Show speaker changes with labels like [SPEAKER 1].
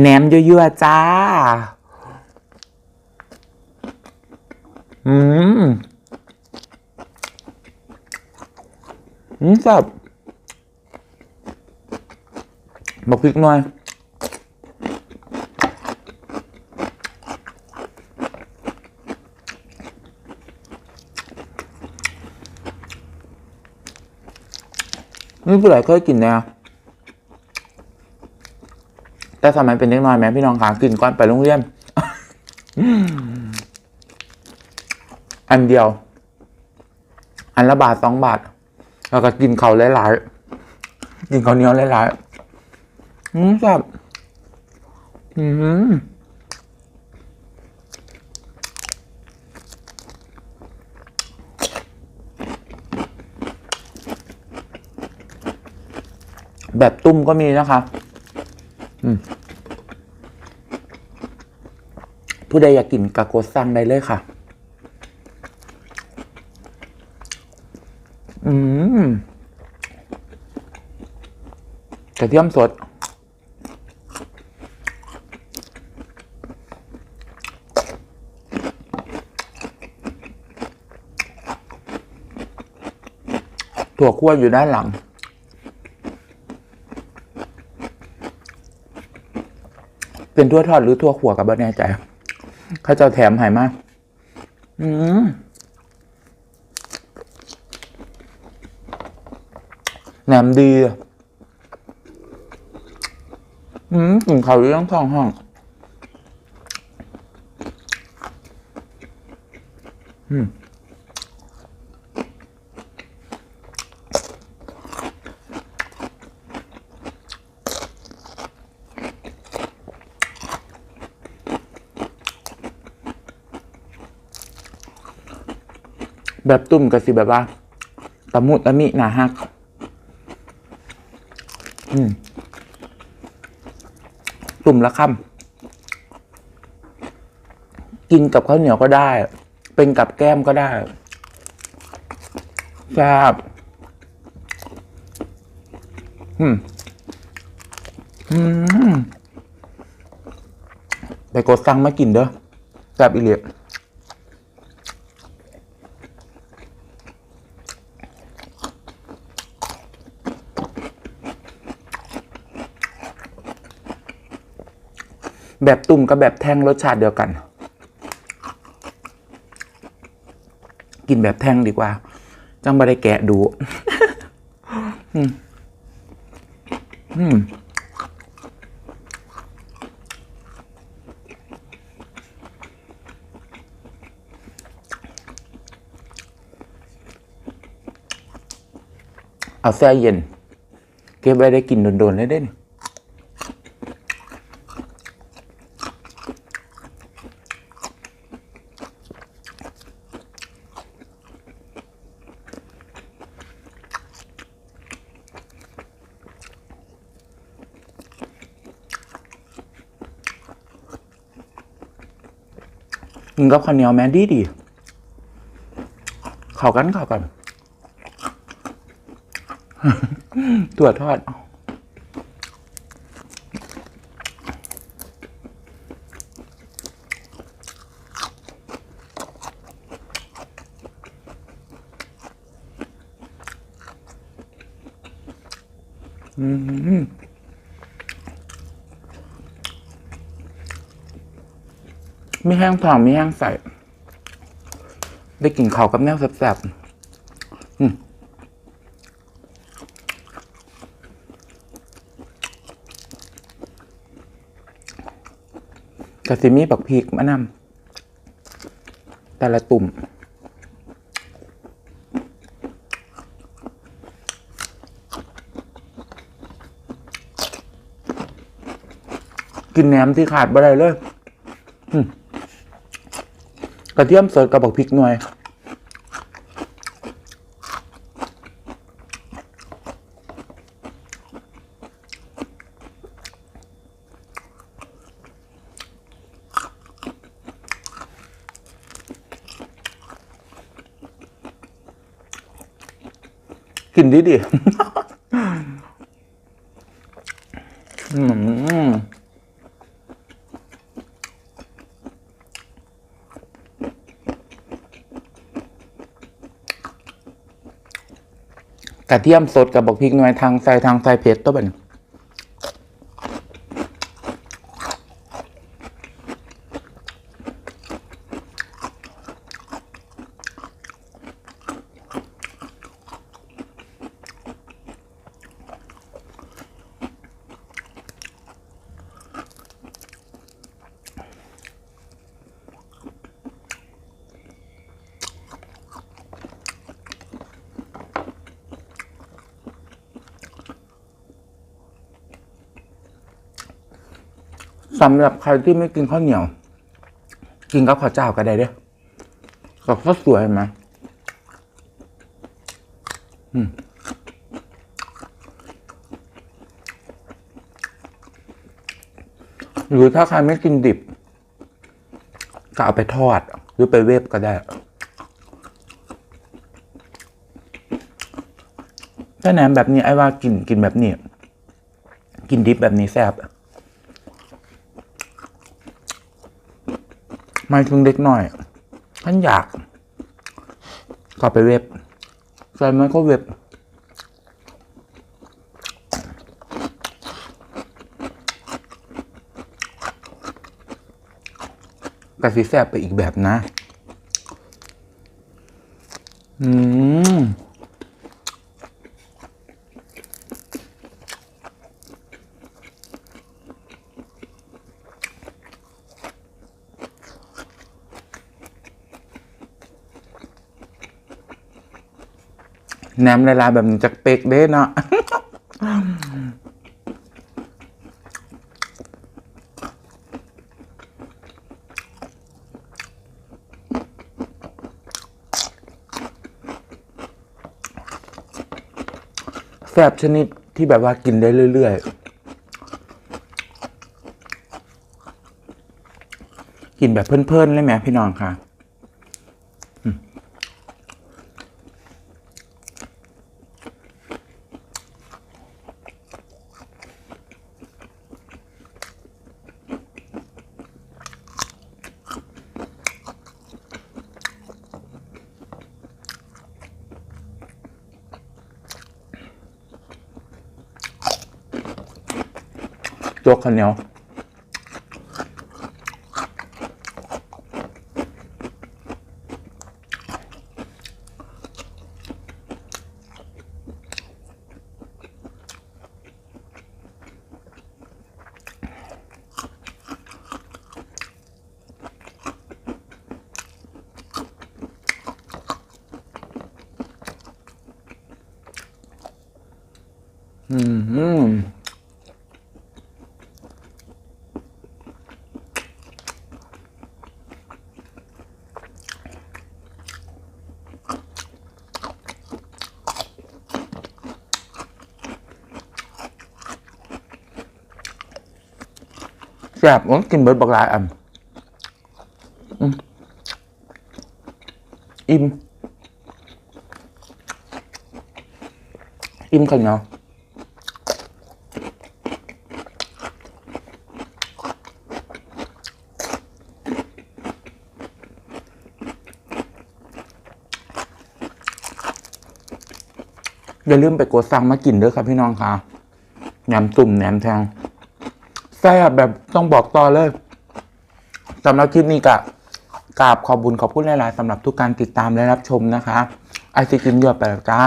[SPEAKER 1] แหนมยั่วๆจ้า อืมอืมสับบอกพริกหน่อยนี่ผู้ใหญ่เคยกินเนี่ยแต่ สมัยเป็นเด็กน้อยแม่พี่น้องขากินก่อนไปโรงเรียนอันเดียว อันละบาทสองบาท แล้วก็กินเขาหลายๆกินเขาเหนียวหลายๆอืมแบบอืมแบบตุ้มก็มีนะคะ อืม ผู้ใดอยากกินกะโกสั่งได้เลยค่ะ อืมกระเทียมสด ถั่วคั่วอยู่ด้านหลังเป็นทั่วทอดหรือทั่วขัวกับบ้านแน่ใจ ข้าเจ้าแถมหายมาก อืมแหนมดีอะอืมกลิ่นเขาเรื่องทองห้อง อืม แบบตุ่มกับสิแบบว่าตะมุตะมิหนาฮัก อืมตุ่มละคำกินกับข้าวเหนียวก็ได้ เป็นกับแก้มก็ได้แซ่บอืม อืมไปกดสั่งมากินเด้อแซ่บอีเหลีย แบบตุ่มกับแบบแท่งรสชาติเดียวกัน กินแบบแท่งดีกว่า จังไม่ได้แกะดู อืมอืมเอาแช่เย็น เก็บไว้ได้กินโดนๆเลยเด้น กินกับข้าวเหนียวแม่ดีดีเข้ากันเข้ากันถั่วทอดอืม มีแห้งทองมีแห้งใส่ได้กลิ่นเขาวกับแนวแซ่บๆอืมกะซิมีบักพริกมะนำแต่ละตุ่มกินแหนมที่ขาดบ่ได้เลยก ระเทียมสดกับบักพริกหน่วยกินดีดิอืม กระเทียมสดกับบักพริกหน่วยทางใส่ทางใส่เผ็ดตัวแบบนี้ สำหรับใครที่ไม่กินข้าวเหนียว กินกับข้าวเจ้าก็ได้เด้อกับข้าวสวยไหมอืมหรือถ้าใครไม่กินดิบ ก็เอาไปทอด หรือไปเวฟก็ได้ถ้าแหนมแบบนี้ไอ้ว่ากินกินแบบนี้ กินดิบแบบนี้แซ่บ ไม่ถึงเด็กหน่อยท่านอยากก็ไปเว็บใส่มันก็เว็บกะสิแซ่บไปอีกแบบนะ อืม แหนมลายแบบนี้จากเป็กเด้เนาะแซบชนิดที่แบบว่ากินได้เรื่อย ๆกินแบบเพลินๆเลยไหมพี่น้องค่ะ โจ๊กข้าวเหนียว อืม แซ่บโอ้ยกินเบิดบักหลายอันอืมอิ่ม อิ่มข้าวเนียวอย่าลืมไปกดสั่งมากินด้อครับพี่น้องค่ะแหนมตุ่มแหนมแทง แซ่บแบบต้องบอกต่อเลยสำหรับคลิปนี้กะกราบขอบบุญขอบคุณหลาย ๆสำหรับทุกการติดตามและรับชมนะคะ ไอซิกิมยอดไปแล้วจ้า